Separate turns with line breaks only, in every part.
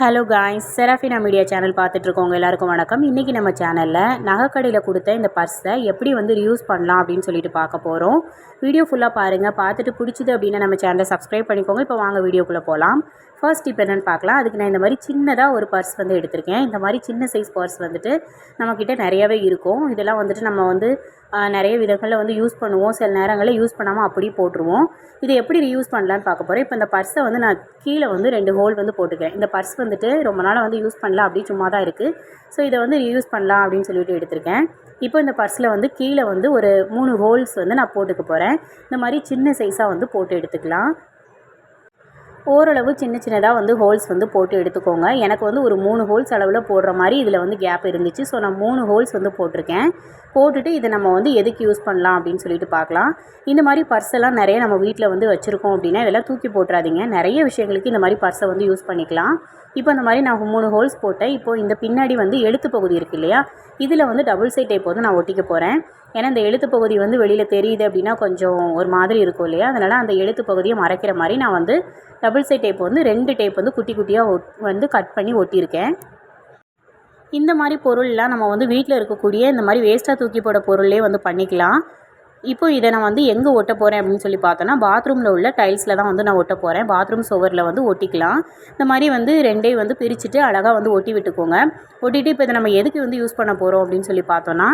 Hello guys Serafina media channel பார்த்துட்ருக்கோங்க. எல்லாருக்கும் வணக்கம். இன்றைக்கி நம்ம சேனலில் நகைக்கடையில் கொடுத்த இந்த பர்ஸை எப்படி வந்து ரியூஸ் பண்ணலாம் அப்படின்னு சொல்லிட்டு பார்க்க போகிறோம் வீடியோ ஃபுல்லாக பாருங்கள் பார்த்துட்டு பிடிச்சிது அப்படின்னா நம்ம சேனலை சப்ஸ்கிரைப் பண்ணிக்கோங்க. இப்போ வாங்க வீடியோக்குள்ளே போகலாம் ஃபர்ஸ்ட் இப்போ என்னென்னு பார்க்கலாம். அதுக்கு நான் இந்த மாதிரி சின்னதாக ஒரு பர்ஸ் வந்து எடுத்திருக்கேன். இந்த மாதிரி சின்ன சைஸ் பர்ஸ் வந்துட்டு நம்மக்கிட்ட நிறையவே இருக்கும். இதெல்லாம் வந்துட்டு நம்ம வந்து நிறைய விதங்களில் வந்து யூஸ் பண்ணுவோம். சில நேரங்களில் யூஸ் பண்ணாமல் அப்படியே போட்டுருவோம். இதை எப்படி ரீயூஸ் பண்ணலான்னு பார்க்க போகிறேன் இப்போ இந்த பர்ஸை வந்து நான் கீழே வந்து ரெண்டு ஹோல் வந்து போட்டுக்கிறேன். இந்த பர்ஸ் வந்துட்டு ரொம்ப நாளாக வந்து யூஸ் பண்ணலாம் அப்படி சும்மா தான் இருக்குது ஸோ இதை வந்து ரீயூஸ் பண்ணலாம் அப்படின்னு சொல்லிட்டு எடுத்திருக்கேன். இப்போ இந்த பர்ஸில் வந்து கீழே வந்து ஒரு மூணு ஹோல்ஸ் வந்து நான் போட்டுக்க போகிறேன் இந்த மாதிரி சின்ன சைஸாக வந்து போட்டு எடுத்துக்கலாம். ஓரளவு சின்ன சின்னதாக வந்து ஹோல்ஸ் வந்து போட்டு எடுத்துக்கோங்க. எனக்கு வந்து ஒரு மூணு ஹோல்ஸ் அளவில் போடுற மாதிரி இதில் வந்து கேப் இருந்துச்சு. ஸோ நான் மூணு ஹோல்ஸ் வந்து போட்டிருக்கேன். போட்டுட்டு இதை நம்ம வந்து எதுக்கு யூஸ் பண்ணலாம் அப்படின்னு சொல்லிட்டு பார்க்கலாம். இந்த மாதிரி பர்ஸ் எல்லாம் நிறைய நம்ம வீட்டில் வந்து வச்சுருக்கோம் அப்படின்னா இதெல்லாம் தூக்கி போட்டுறாதீங்க. நிறைய விஷயங்களுக்கு இந்த மாதிரி பர்ஸை வந்து யூஸ் பண்ணிக்கலாம். இப்போ இந்த மாதிரி நான் மூணு ஹோல்ஸ் போட்டேன். இப்போது இந்த பின்னாடி வந்து எழுத்து பகுதி இருக்கு இல்லையா? இதில் வந்து டபுள் சைட் டைப் வந்து நான் ஒட்டிக்க போகிறேன் ஏன்னா இந்த எழுத்து பகுதி வந்து வெளியில் தெரியுது அப்படின்னா கொஞ்சம் ஒரு மாதிரி இருக்கும் இல்லையா? அதனால் அந்த எழுத்து பகுதியை மறைக்கிற மாதிரி நான் வந்து டபுள் சைட் டைப் வந்து ரெண்டு டைப் வந்து குட்டி குட்டியாக ஒட் வந்து கட் பண்ணி ஒட்டியிருக்கேன். இந்த மாதிரி பொருள்லாம் நம்ம வந்து வீட்டில் இருக்கக்கூடிய இந்த மாதிரி வேஸ்ட்டாக தூக்கி போட பொருளே வந்து பண்ணிக்கலாம். இப்போ இதை நான் வந்து எங்கே ஒட்ட போகிறேன் அப்படின்னு சொல்லி பார்த்தோன்னா பாத்ரூமில் உள்ள டைல்ஸில் தான் வந்து நான் ஒட்ட போகிறேன் பாத்ரூம் சுவரில் வந்து ஒட்டிக்கலாம். இந்த மாதிரி வந்து ரெண்டே வந்து பிரிச்சுட்டு அழகாக வந்து ஒட்டி விட்டுக்கோங்க. ஒட்டிட்டு இப்போ இதை நம்ம எதுக்கு வந்து யூஸ் பண்ண போகிறோம் அப்படின்னு சொல்லி பார்த்தோன்னா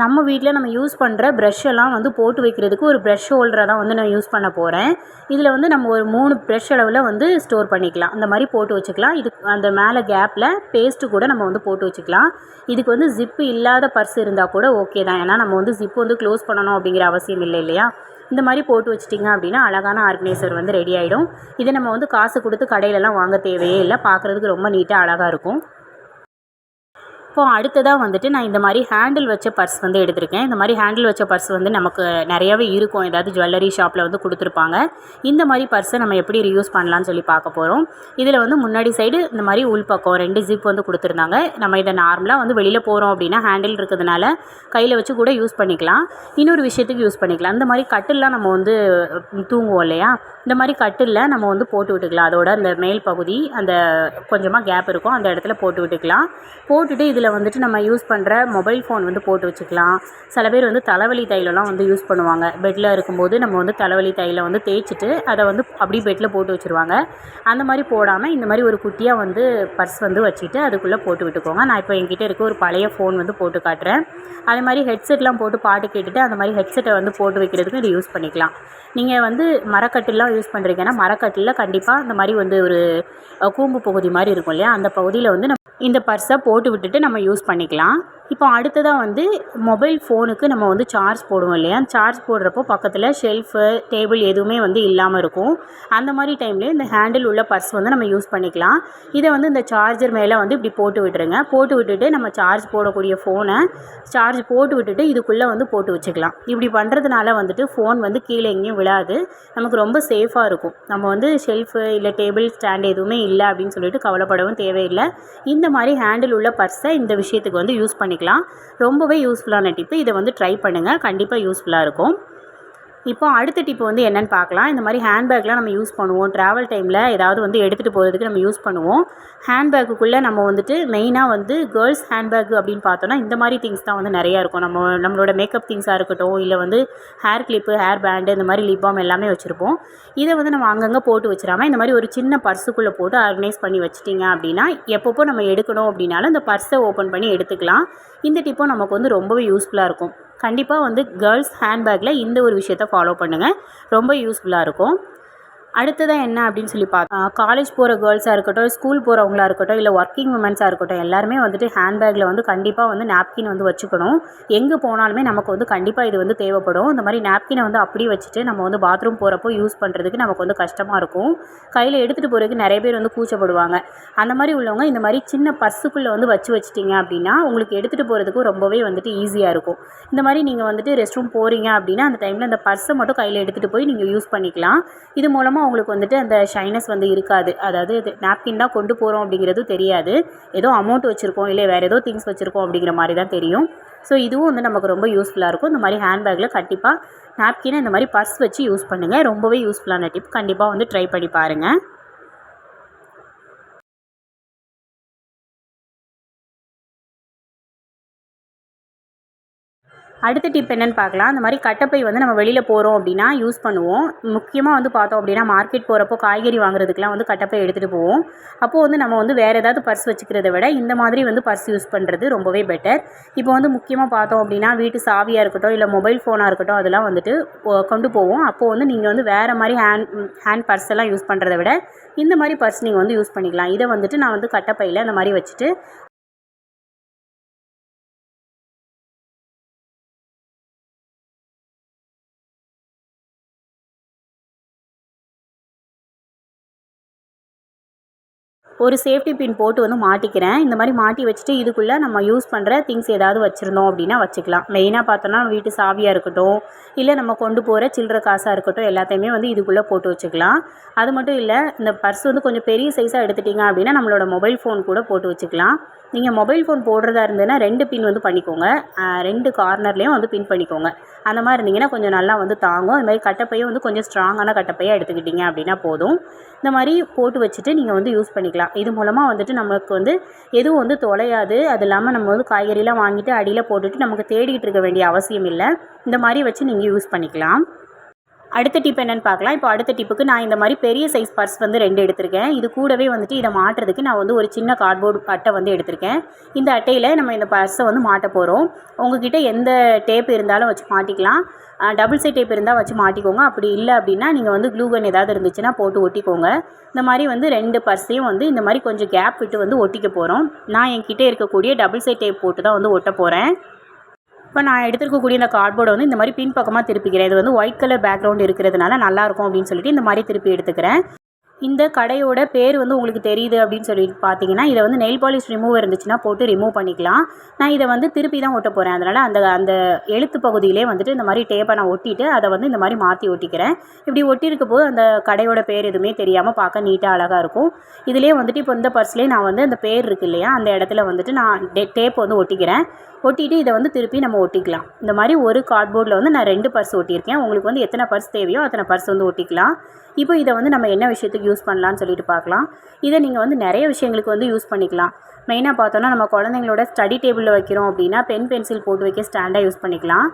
நம்ம வீட்டில் நம்ம யூஸ் பண்ணுற ப்ரெஷ்ஷெல்லாம் வந்து போட்டு வைக்கிறதுக்கு ஒரு ப்ரெஷ் ஹோல்டரை தான் வந்து நான் யூஸ் பண்ண போகிறேன் இதில் வந்து நம்ம ஒரு மூணு ப்ரெஷ் அளவில் வந்து ஸ்டோர் பண்ணிக்கலாம். அந்த மாதிரி போட்டு வச்சுக்கலாம். இது அந்த மேலே கேப்பில் பேஸ்ட்டு கூட நம்ம வந்து போட்டு வச்சுக்கலாம். இதுக்கு வந்து ஜிப்பு இல்லாத பர்ஸ் இருந்தால் கூட ஓகே தான். ஏன்னா நம்ம வந்து ஜிப்பு வந்து க்ளோஸ் பண்ணணும் அப்படிங்கிற அவசியம் இல்லை இல்லையா? இந்த மாதிரி போட்டு வச்சிட்டிங்க அப்படின்னா அழகான ஆர்கனைசர் வந்து ரெடி ஆகிடும் இதை நம்ம வந்து காசு கொடுத்து கடையிலலாம் வாங்க தேவையே இல்லை. பார்க்குறதுக்கு ரொம்ப நீட்டாக அழகாக இருக்கும். இப்போ அடுத்ததாக வந்துட்டு நான் இந்த மாதிரி ஹேண்டில் வச்ச பர்ஸ் வந்து எடுத்திருக்கேன். இந்த மாதிரி ஹேண்டில் வச்ச பர்ஸ் வந்து நமக்கு நிறையாவே இருக்கும். ஏதாவது ஜுவல்லரி ஷாப்பில் வந்து கொடுத்துருப்பாங்க. இந்த மாதிரி பர்ஸை நம்ம எப்படி ரியூஸ் பண்ணலாம்னு சொல்லி பார்க்க போகிறோம் இதில் வந்து முன்னாடி சைடு இந்த மாதிரி உள்பக்கம் ரெண்டு ஜிப் வந்து கொடுத்துருந்தாங்க. நம்ம இதை நார்மலாக வந்து வெளியில் போகிறோம் அப்படின்னா ஹேண்டில் இருக்கிறதுனால கையில் வச்சு கூட யூஸ் பண்ணிக்கலாம். இன்னொரு விஷயத்துக்கு யூஸ் பண்ணிக்கலாம். இந்த மாதிரி கட்டில்லாம் நம்ம வந்து தூங்குவோம் இல்லையா? இந்த மாதிரி கட்டில் நம்ம வந்து போட்டு விட்டுக்கலாம். அதோட அந்த மேல் பகுதி அந்த கொஞ்சமாக கேப் இருக்கும். அந்த இடத்துல போட்டு விட்டுக்கலாம். போட்டுட்டு இதில் வந்துட்டு நம்ம யூஸ் பண்ணுற மொபைல் ஃபோன் வந்து போட்டு வச்சுக்கலாம். சில பேர் வந்து தலைவலி தைலெலாம் வந்து யூஸ் பண்ணுவாங்க. பெட்டில் இருக்கும்போது நம்ம வந்து தலைவலி தைலை வந்து தேய்ச்சிட்டு அதை வந்து அப்படியே பெட்டில் போட்டு வச்சுருவாங்க. அந்த மாதிரி போடாமல் இந்த மாதிரி ஒரு குட்டியாக வந்து பர்ஸ் வந்து வச்சுட்டு அதுக்குள்ளே போட்டு விட்டுக்கோங்க. நான் இப்போ என்கிட்ட இருக்க ஒரு பழைய ஃபோன் வந்து போட்டு காட்டுறேன். அதே மாதிரி ஹெட்செட்லாம் போட்டு பாட்டு கேட்டுட்டு அந்த மாதிரி ஹெட்செட்டை வந்து போட்டு வைக்கிறதுக்கு இது யூஸ் பண்ணிக்கலாம். நீங்கள் வந்து மரக்கட்டிலாம் யூஸ் பண்ணுறீங்கன்னா மரக்கட்டில் கண்டிப்பாக இந்த மாதிரி வந்து ஒரு கூம்பு பகுதி மாதிரி இருக்கும் இல்லையா? அந்த பகுதியில் வந்து நம்ம இந்த பர்ஸை போட்டு விட்டுட்டு நம்ம யூஸ் பண்ணிக்கலாம். இப்போ அடுத்ததாக வந்து மொபைல் ஃபோனுக்கு நம்ம வந்து சார்ஜ் போடுவோம் இல்லையா? சார்ஜ் போடுறப்போ பக்கத்தில் ஷெல்ஃபு டேபிள் எதுவுமே வந்து இல்லாமல் இருக்கும். அந்த மாதிரி டைம்லேயே இந்த ஹேண்டில் உள்ள பர்ஸ் வந்து நம்ம யூஸ் பண்ணிக்கலாம். இதை வந்து இந்த சார்ஜர் மேலே வந்து இப்படி போட்டு விட்டுருங்க. போட்டு விட்டுட்டு நம்ம சார்ஜ் போடக்கூடிய ஃபோனை சார்ஜ் போட்டு விட்டுட்டு இதுக்குள்ளே வந்து போட்டு வச்சுக்கலாம். இப்படி பண்ணுறதுனால வந்துட்டு ஃபோன் வந்து கீழே எங்கேயும் விழாது. நமக்கு ரொம்ப சேஃபாக இருக்கும். நம்ம வந்து ஷெல்ஃபு இல்லை டேபிள் ஸ்டாண்ட் எதுவுமே இல்லை அப்படின்னு சொல்லிட்டு கவலைப்படவும் தேவையில்லை. இந்த மாதிரி ஹேண்டில் உள்ள பர்ஸை இந்த விஷயத்துக்கு வந்து யூஸ் பண்ணி பண்ணிக்கலாம். ரொம்பவே யூஸ்ஃபுல்லான டிப்பு இதை வந்து ட்ரை பண்ணுங்கள் கண்டிப்பாக யூஸ்ஃபுல்லாக இருக்கும். இப்போ அடுத்த டிப் வந்து என்னென்னு பார்க்கலாம். இந்த மாதிரி ஹேண்ட்பேக்லாம் நம்ம யூஸ் பண்ணுவோம். ட்ராவல் டைமில் ஏதாவது வந்து எடுத்துகிட்டு போகிறதுக்கு நம்ம யூஸ் பண்ணுவோம். ஹேண்ட்பேக்குள்ளே நம்ம வந்துட்டு மெயினாக வந்து கேர்ள்ஸ் ஹேண்ட்பேக் அப்படின்னு பார்த்தோன்னா இந்த மாதிரி திங்ஸ் தான் வந்து நிறையா இருக்கும். நம்ம நம்மளோட மேக்கப் திங்ஸாக இருக்கட்டும் இல்லை வந்து ஹேர் கிளிப்பு ஹேர் பேண்டு இந்த மாதிரி லிப் பாம் எல்லாமே வச்சுருப்போம். இதை வந்து நம்ம அங்கங்கே போட்டு வச்சிடாம இந்த மாதிரி ஒரு சின்ன பர்ஸுக்குள்ளே போட்டு ஆர்கனைஸ் பண்ணி வச்சிட்டிங்க அப்படின்னா எப்பப்போ நம்ம எடுக்கணும் அப்படின்னாலும் இந்த பர்ஸை ஓப்பன் பண்ணி எடுத்துக்கலாம். இந்த டிப்பும் நமக்கு வந்து ரொம்பவே யூஸ்ஃபுல்லாக இருக்கும். கண்டிப்பாக வந்து கேர்ள்ஸ் ஹேண்ட்பேக்கில் இந்த ஒரு விஷயத்த ஃபாலோ பண்ணுங்கள் ரொம்ப யூஸ்ஃபுல்லாக இருக்கும். அடுத்ததாக என்ன அப்படின்னு சொல்லி பார்த்தா காலேஜ் போகிற கேர்ள்ஸாக இருக்கட்டும் ஸ்கூல் போகிறவங்களா இருக்கட்டும் இல்லை ஒர்க்கிங் உமன்ஸாக இருக்கட்டும் எல்லாருமே வந்துட்டு ஹேண்ட்பேக்கில் வந்து கண்டிப்பாக வந்து நாப்கின் வந்து வச்சுக்கணும். எங்கே போனாலுமே நமக்கு வந்து கண்டிப்பாக இது வந்து தேவைப்படும். இந்த மாதிரி நாப்கினை வந்து அப்படியே வச்சுட்டு நம்ம வந்து பாத்ரூம் போகிறப்போ யூஸ் பண்ணுறதுக்கு நமக்கு வந்து கஷ்டமாக இருக்கும். கையில் எடுத்துகிட்டு போகிறதுக்கு நிறைய பேர் வந்து கூச்சப்படுவாங்க. அந்த மாதிரி உள்ளவங்க இந்த மாதிரி சின்ன பர்ஸுக்குள்ளே வந்து வச்சு வச்சிட்டிங்க அப்படின்னா உங்களுக்கு எடுத்துகிட்டு போகிறதுக்கும் ரொம்பவே வந்துட்டு ஈஸியாக இருக்கும். இந்த மாதிரி நீங்கள் வந்துட்டு ரெஸ்ட் ரூம் போகிறீங்க அப்படின்னா அந்த டைமில் அந்த பர்ஸை மட்டும் கையில் எடுத்துகிட்டு போய் நீங்கள் யூஸ் பண்ணிக்கலாம். இது மூலமாக அவங்களுக்கு வந்துட்டு அந்த ஷைனஸ் வந்து இருக்காது. அதாவது இது நாப்கின் தான் கொண்டு போகிறோம் அப்படிங்கிறது தெரியாது. ஏதோ அமௌண்ட் வச்சுருக்கோம் இல்லை வேறு ஏதோ திங்ஸ் வச்சுருக்கோம் அப்படிங்கிற மாதிரி தான் தெரியும். ஸோ இதுவும் வந்து நமக்கு ரொம்ப யூஸ்ஃபுல்லாக இருக்கும். இந்த மாதிரி ஹேண்ட்பேக்கில் கண்டிப்பாக நாப்கினை இந்த மாதிரி பர்ஸ் வச்சு யூஸ் பண்ணுங்கள் ரொம்பவே யூஸ்ஃபுல்லான டிப் கண்டிப்பாக வந்து ட்ரை பண்ணி பாருங்கள் அடுத்த டிப் என்னென்னு பார்க்கலாம். அந்த மாதிரி கட்டப்பை வந்து நம்ம வெளியில் போகிறோம் அப்படின்னா யூஸ் பண்ணுவோம். முக்கியமாக வந்து பார்த்தோம் அப்படின்னா மார்க்கெட் போகிறப்போ காய்கறி வாங்குறதுக்கெலாம் வந்து கட்டப்பை எடுத்துகிட்டு போவோம். அப்போது வந்து நம்ம வந்து வேறு ஏதாவது பர்ஸ் வச்சுக்கிறத விட இந்த மாதிரி வந்து பர்ஸ் யூஸ் பண்ணுறது ரொம்பவே பெட்டர் இப்போ வந்து முக்கியமாக பார்த்தோம் அப்படின்னா வீட்டு சாவியாக இருக்கட்டும் இல்லை மொபைல் ஃபோனாக இருக்கட்டும் அதெல்லாம் வந்துட்டு கொண்டு போவோம். அப்போது வந்து நீங்கள் வந்து வேறு மாதிரி ஹேண்ட் ஹேண்ட் பர்ஸ் எல்லாம் யூஸ் பண்ணுறத விட இந்த மாதிரி பர்ஸ் நீங்கள் வந்து யூஸ் பண்ணிக்கலாம். இதை வந்துட்டு நான் வந்து கட்டப்பையில் இந்த மாதிரி வச்சுட்டு ஒரு சேஃப்டி பின் போட்டு வந்து மாட்டிக்கிறேன். இந்த மாதிரி மாட்டி வச்சுட்டு இதுக்குள்ளே நம்ம யூஸ் பண்ணுற திங்ஸ் ஏதாவது வச்சுருந்தோம் அப்படின்னா வச்சுக்கலாம். மெயினாக பார்த்தோன்னா வீட்டு சாவியாக இருக்கட்டும் இல்லை நம்ம கொண்டு போகிற சில்லற காசாக இருக்கட்டும் எல்லாத்தையுமே வந்து இதுக்குள்ளே போட்டு வச்சுக்கலாம். அது மட்டும் இல்லை இந்த பர்ஸ் வந்து கொஞ்சம் பெரிய சைஸாக எடுத்துட்டிங்க அப்படின்னா நம்மளோட மொபைல் ஃபோன் கூட போட்டு வச்சுக்கலாம். நீங்கள் மொபைல் ஃபோன் போடுறதா இருந்ததுன்னா ரெண்டு பின் வந்து பண்ணிக்கோங்க. ரெண்டு கார்னர்லேயும் வந்து பின் பண்ணிக்கோங்க. அந்த மாதிரி இருந்தீங்கன்னா கொஞ்சம் நல்லா வந்து தாங்கும். அது மாதிரி கட்டப்பையும் வந்து கொஞ்சம் ஸ்ட்ராங்கான கட்டப்பையாக எடுத்துக்கிட்டிங்க அப்படின்னா போதும். இந்த மாதிரி போட்டு வச்சுட்டு நீங்கள் வந்து யூஸ் பண்ணிக்கலாம். இது மூலமாக வந்துட்டு நமக்கு வந்து எதுவும் வந்து தொலையாது. அது இல்லாமல் நம்ம வந்து காய்கறிலாம் வாங்கிட்டு அடியில் போட்டுட்டு நமக்கு தேடிக்கிட்டு இருக்க வேண்டிய அவசியம் இல்லை. இந்த மாதிரி வச்சு நீங்கள் யூஸ் பண்ணிக்கலாம். அடுத்த டிப் என்னென்னு பார்க்கலாம். இப்போ அடுத்த டிப்புக்கு நான் இந்த மாதிரி பெரிய சைஸ் பர்ஸ் வந்து ரெண்டு எடுத்திருக்கேன். இது கூடவே வந்துட்டு இதை மாட்டுறதுக்கு நான் வந்து ஒரு சின்ன கார்ட்போர்டு அட்டை வந்து எடுத்திருக்கேன். இந்த அட்டையில் நம்ம இந்த பர்ஸை வந்து மாட்ட போகிறோம் உங்ககிட்ட எந்த டேப் இருந்தாலும் வச்சு மாட்டிக்கலாம். டபுள் சைட் டேப் இருந்தால் வச்சு மாட்டிக்கோங்க. அப்படி இல்லை அப்படின்னா நீங்கள் வந்து க்ளூகன் ஏதாவது இருந்துச்சுன்னா போட்டு ஒட்டிக்கோங்க. இந்த மாதிரி வந்து ரெண்டு பர்ஸையும் வந்து இந்த மாதிரி கொஞ்சம் கேப் விட்டு வந்து ஒட்டிக்க போகிறோம் நான் என்கிட்ட இருக்கக்கூடிய டபுள் சைட் டேப் போட்டு தான் வந்து ஒட்ட போகிறேன் இப்போ நான் எடுத்துருக்கக்கூடிய இந்த கார்ட்போர்டை வந்து இந்த மாதிரி பின் பக்கமாக திருப்பிக்கிறேன். இது வந்து ஒயிட் கலர் பேக்ரவுண்ட் இருக்கிறதுனால நல்லாயிருக்கும் அப்படின்னு சொல்லிட்டு இந்த மாதிரி திருப்பி எடுத்துக்கிறேன். இந்த கடையோட பேர் வந்து உங்களுக்கு தெரியுது அப்படின்னு சொல்லி பார்த்தீங்கன்னா இதை வந்து நெயில் பாலிஷ் ரிமூவ் இருந்துச்சுன்னா போட்டு ரிமூவ் பண்ணிக்கலாம். நான் இதை வந்து திருப்பி தான் ஒட்ட போகிறேன் அதனால் அந்த அந்த எழுத்து பகுதியிலே வந்துட்டு இந்த மாதிரி டேப்பை நான் ஒட்டிட்டு அதை வந்து இந்த மாதிரி மாற்றி ஒட்டிக்கிறேன். இப்படி ஒட்டியிருக்க போது அந்த கடையோட பேர் எதுவுமே தெரியாமல் பார்க்க நீட்டாக அழகாக இருக்கும். இதிலே வந்துட்டு இப்போ இந்த பர்ஸ்லேயே நான் வந்து அந்த பேர் இருக்கு இல்லையா அந்த இடத்துல வந்துட்டு நான் டேப் வந்து ஒட்டிக்கிறேன். ஒட்டிட்டு இதை வந்து திருப்பி நம்ம ஒட்டிக்கலாம். இந்த மாதிரி ஒரு கார்ட்போர்டில் வந்து நான் ரெண்டு பர்ஸ் ஒட்டியிருக்கேன். உங்களுக்கு வந்து எத்தனை பர்ஸ் தேவையோ அத்தனை பர்ஸ் வந்து ஒட்டிக்கலாம். இப்போ இதை வந்து நம்ம என்ன விஷயத்துக்கு யூஸ் பண்ணலாம்னு சொல்லிட்டு பார்க்கலாம். இதை நீங்கள் வந்து நிறைய விஷயங்களுக்கு வந்து யூஸ் பண்ணிக்கலாம். மெயினாக பார்த்தோன்னா நம்ம குழந்தைங்களோட ஸ்டடி டேபிளில் வைக்கிறோம் அப்படின்னா பென் பென்சில் போட்டு வைக்க ஸ்டாண்டாக யூஸ் பண்ணிக்கலாம்.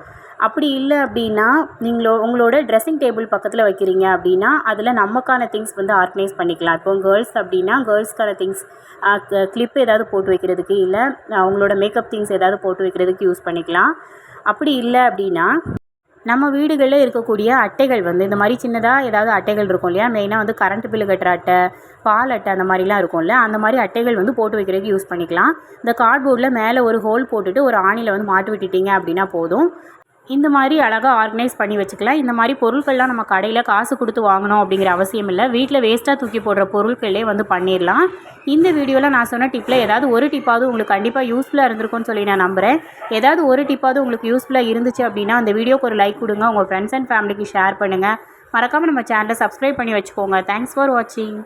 அப்படி இல்லை அப்படின்னா நீங்களோ உங்களோட ட்ரெஸ்ஸிங் டேபிள் பக்கத்தில் வைக்கிறீங்க அப்படின்னா அதில் நமக்கான திங்ஸ் வந்து ஆர்கனைஸ் பண்ணிக்கலாம். இப்போ கேர்ள்ஸ் அப்படின்னா கேர்ள்ஸ்க்கான திங்ஸ் கிளிப் ஏதாவது போட்டு வைக்கிறதுக்கு இல்லை அவங்களோட மேக்கப் திங்ஸ் ஏதாவது போட்டு வைக்கிறதுக்கு யூஸ் பண்ணிக்கலாம். அப்படி இல்லை அப்படின்னா நம்ம வீடுகளில் இருக்கக்கூடிய அட்டைகள் வந்து இந்த மாதிரி சின்னதாக ஏதாவது அட்டைகள் இருக்கும் இல்லையா? மெயினாக வந்து கரண்ட் பில்லு கட்டுற அட்டை பால் அட்டை அந்த மாதிரிலாம் இருக்கும்ல. அந்த மாதிரி அட்டைகள் வந்து போட்டு வைக்கிறதுக்கு யூஸ் பண்ணிக்கலாம். இந்த கார்ட்போர்டில் மேலே ஒரு ஹோல் போட்டுட்டு ஒரு ஆணியில் வந்து மாட்டு விட்டுட்டீங்க அப்படின்னா போதும். இந்த மாதிரி அழகாக ஆர்கனைஸ் பண்ணி வச்சுக்கலாம். இந்த மாதிரி பொருட்கள்லாம் நம்ம கடையில் காசு கொடுத்து வாங்கணும் அப்படிங்கிற அவசியம் இல்லை. வீட்டில் வேஸ்ட்டாக தூக்கி போடுற பொருட்களே வந்து பண்ணிடலாம் இந்த வீடியோவில் நான் சொன்ன டிப்பில் ஏதாவது ஒரு டிப்பாவது உங்களுக்கு கண்டிப்பாக யூஸ்ஃபுல்லாக இருந்திருக்கும்னு சொல்லி நான் நம்புகிறேன் ஏதாவது ஒரு டிப்பாவது உங்களுக்கு யூஸ்ஃபுல்லாக இருந்துச்சு அப்படின்னா அந்த வீடியோக்கு ஒரு லைக் கொடுங்க. உங்கள் ஃப்ரெண்ட்ஸ் அண்ட் ஃபேமிலிக்கு ஷேர் பண்ணுங்கள் மறக்காமல் நம்ம சேனலை சப்ஸ்கிரைப் பண்ணி வச்சுக்கோங்க. தேங்க்ஸ் ஃபார் வாட்சிங்